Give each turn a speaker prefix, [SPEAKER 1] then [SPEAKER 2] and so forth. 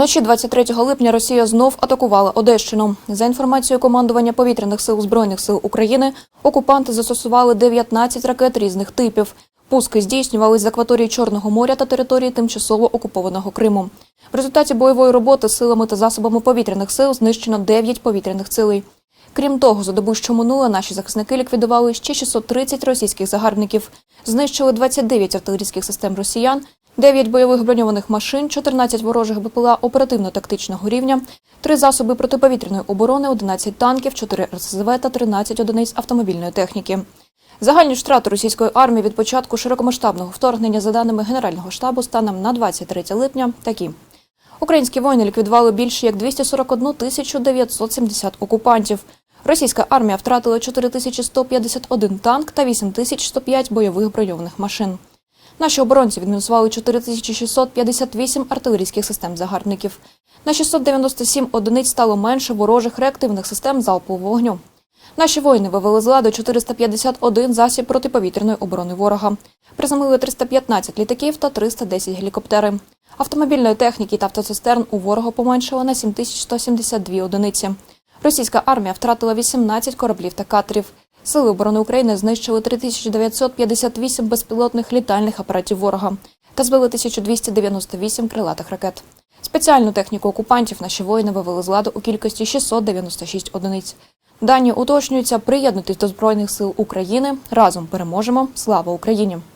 [SPEAKER 1] Вночі 23 липня Росія знов атакувала Одещину. За інформацією командування повітряних сил збройних сил України, окупанти застосували 19 ракет різних типів. Пуски здійснювались з акваторії Чорного моря та території тимчасово окупованого Криму. В результаті бойової роботи силами та засобами повітряних сил знищено 9 повітряних цілей. Крім того, за добу, що минула, наші захисники ліквідували ще 630 російських загарбників, знищили 29 артилерійських систем росіян, 9 бойових броньованих машин, 14 ворожих БПЛА оперативно-тактичного рівня, 3 засоби протиповітряної оборони, 11 танків, 4 РСЗВ та 13 одиниць автомобільної техніки. Загальні ж втрати російської армії від початку широкомасштабного вторгнення, за даними Генерального штабу, станом на 23 липня такі. Українські воїни ліквідували більше як 241 тисячу 970 окупантів. Російська армія втратила 4151 танк та 8105 бойових броньованих машин. Наші оборонці відмінусували 4658 артилерійських систем загарбників. На 697 одиниць стало менше ворожих реактивних систем залпового вогню. Наші воїни вивели з ладу 451 засіб протиповітряної оборони ворога. Приземлили 315 літаків та 310 гелікоптери. Автомобільної техніки та автоцистерн у ворога поменшало на 7172 одиниці. Російська армія втратила 18 кораблів та катерів. Сили оборони України знищили 3958 безпілотних літальних апаратів ворога та збили 1298 крилатих ракет. Спеціальну техніку окупантів наші воїни вивели з ладу у кількості 696 одиниць. Дані уточнюються приєднуйтесь до Збройних сил України. Разом переможемо. Слава Україні!